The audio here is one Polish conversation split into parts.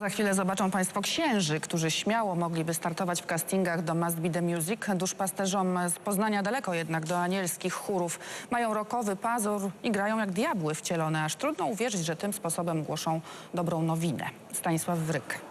Za chwilę zobaczą Państwo księży, którzy śmiało mogliby startować w castingach do Must Be The Music. Duszpasterzom z Poznania daleko jednak do anielskich chórów. Mają rokowy pazur i grają jak diabły wcielone. Aż trudno uwierzyć, że tym sposobem głoszą dobrą nowinę. Stanisław Wryk.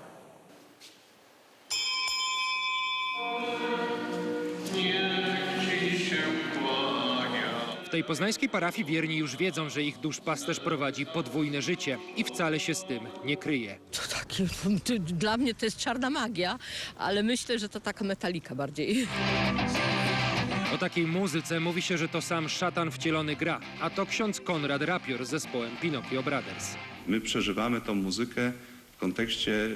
Tej poznańskiej parafii wierni już wiedzą, że ich duszpasterz prowadzi podwójne życie i wcale się z tym nie kryje. To takie, to dla mnie to jest czarna magia, ale myślę, że to taka metalika bardziej. O takiej muzyce mówi się, że to sam szatan wcielony gra, a to ksiądz Konrad Rapior z zespołem Pinocchio Brothers. My przeżywamy tą muzykę w kontekście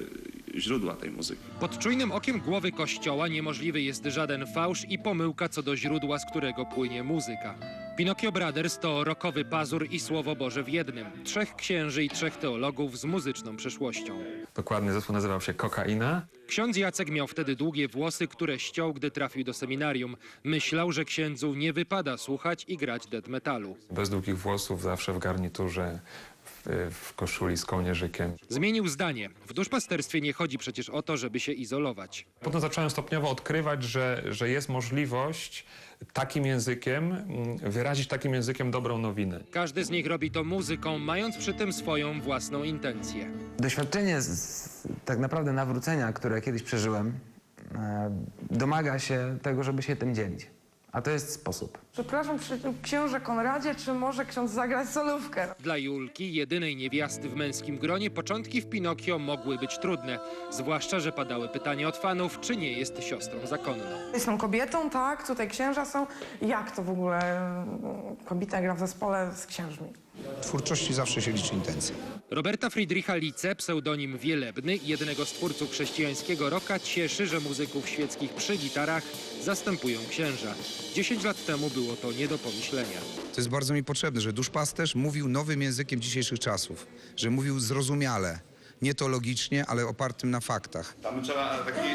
źródła tej muzyki. Pod czujnym okiem głowy kościoła niemożliwy jest żaden fałsz i pomyłka co do źródła, z którego płynie muzyka. Pinocchio Brothers to rokowy pazur i słowo Boże w jednym. Trzech księży i trzech teologów z muzyczną przeszłością. Dokładny zespół nazywał się Kokaina. Ksiądz Jacek miał wtedy długie włosy, które ściął, gdy trafił do seminarium. Myślał, że księdzu nie wypada słuchać i grać death metalu. Bez długich włosów, zawsze w garniturze, w, w koszuli z kołnierzykiem. Zmienił zdanie. W duszpasterstwie nie chodzi przecież o to, żeby się izolować. Potem zacząłem stopniowo odkrywać, że, że jest możliwość takim językiem, mm, wyrazić takim językiem dobrą nowinę. Każdy z nich robi to muzyką, mając przy tym swoją własną intencję. Doświadczenie z, z, tak naprawdę nawrócenia, które kiedyś przeżyłem, e, domaga się tego, żeby się tym dzielić. A to jest sposób. Przepraszam, czy książę Konradzie, czy może ksiądz zagrać solówkę? Dla Julki, jedynej niewiasty w męskim gronie, początki w Pinokio mogły być trudne. Zwłaszcza, że padały pytania od fanów, czy nie jest siostrą zakonną. Jestem kobietą, tak, tutaj księża są. Jak to w ogóle mm, kobieta gra w zespole z księżmi? W twórczości zawsze się liczy intencja. Roberta Friedricha Lice, pseudonim Wielebny, jednego z twórców chrześcijańskiego rocka, cieszy, że muzyków świeckich przy gitarach zastępują księża. 10 lat temu było to nie do pomyślenia. To jest bardzo mi potrzebne, że duszpasterz mówił nowym językiem dzisiejszych czasów, że mówił zrozumiale, nie to logicznie, ale opartym na faktach. Tam trzeba taki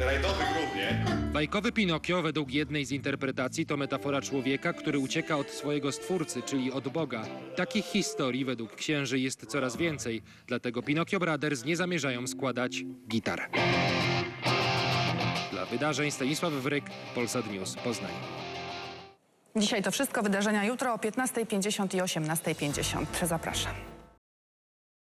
rajdowy grób, nie? Bajkowy Pinokio, według jednej z interpretacji, to metafora człowieka, który ucieka od swojego stwórcy, czyli od Boga. Takich historii według księży jest coraz więcej, dlatego Pinokio Brothers nie zamierzają składać gitar. Dla wydarzeń Stanisław Wryk, Polsat News, Poznań. Dzisiaj to wszystko. Wydarzenia jutro o 15.50 i 18.50. Zapraszam.